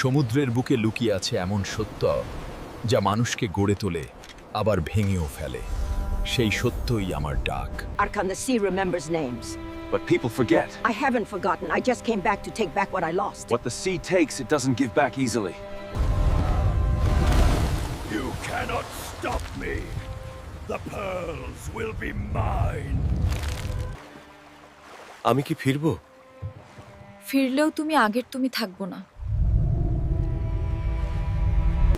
সমুদ্রের বুকে লুকিয়ে আছে এমন সত্য যা মানুষকে গড়ে তোলে আবার ভেঙেও ফেলে সেই সত্যই আমার ডাক Arkan, the sea remembers names. But people forget. I haven't forgotten. I just came back to take back what I lost. What the sea takes, it doesn't give back easily. You cannot stop me. The pearls will be mine. আমি কি ফিরবো ফিরলেও তুমি আগের তুমি থাকব না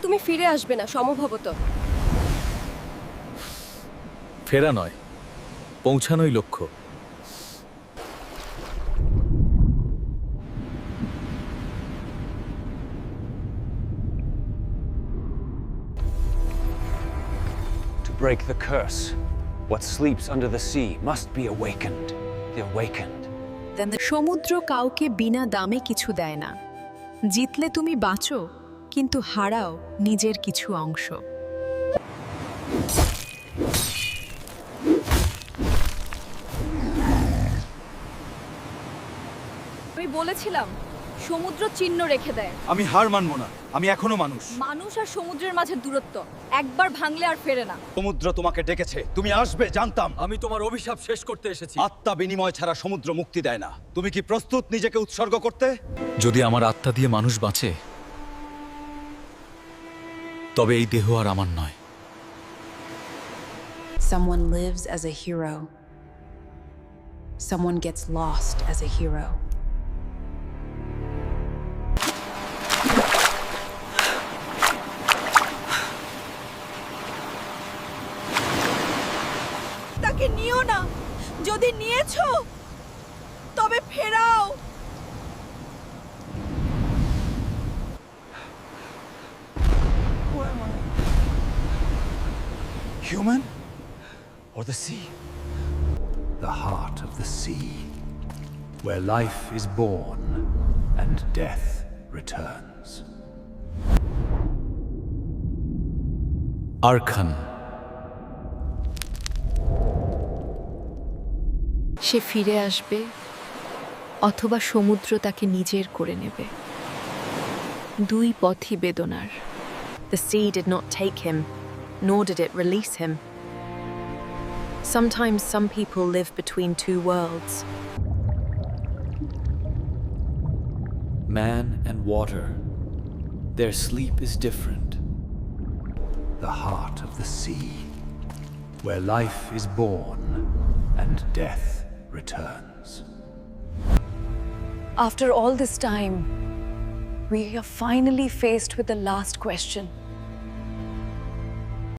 তুমি ফিরে আসবে না সম্ভবত ফেরা নয় পৌঁছানোই লক্ষ্য To break the curse, what sleeps under the sea must be awakened. The awakened. সমুদ্র কাউকে বিনা দামে কিছু দেয় না জিতলে তুমি বাঁচো কিন্তু হারাও নিজের কিছু অংশ। আমি বলেছিলাম সমুদ্র চিহ্ন রেখে দেয়। আমি হার মানবো না আমি এখনও মানুষ। মানুষ আর সমুদ্রের মাঝে দূরত্ব একবার ভাঙলে আর ফেরে না। সমুদ্র তোমাকে ডেকেছে তুমি আসবে জানতাম। আমি তোমার অভিশাপ শেষ করতে এসেছি। আত্মা বিনিময় ছাড়া সমুদ্র মুক্তি দেয় না। তুমি কি প্রস্তুত নিজেকে উৎসর্গ করতে? যদি আমার আত্মা দিয়ে মানুষ বাঁচে তবে এই দেহ আর আমার নয় Someone lives as a hero. Someone gets lost as a hero. তাকে নিও না যদি নিয়েছো তবে ফেরাও Human? Or the sea? The heart of the sea, where life is born and death returns. আরখান সে ফিরে আসবে অথবা সমুদ্র তাকে নিজের করে নেবে দুই পথই বেদনার The sea did not take him, nor did it release him. Sometimes some people live between two worlds. Man and water. Their sleep is different. The heart of the sea, where life is born and death returns. After all this time, we are finally faced with the last question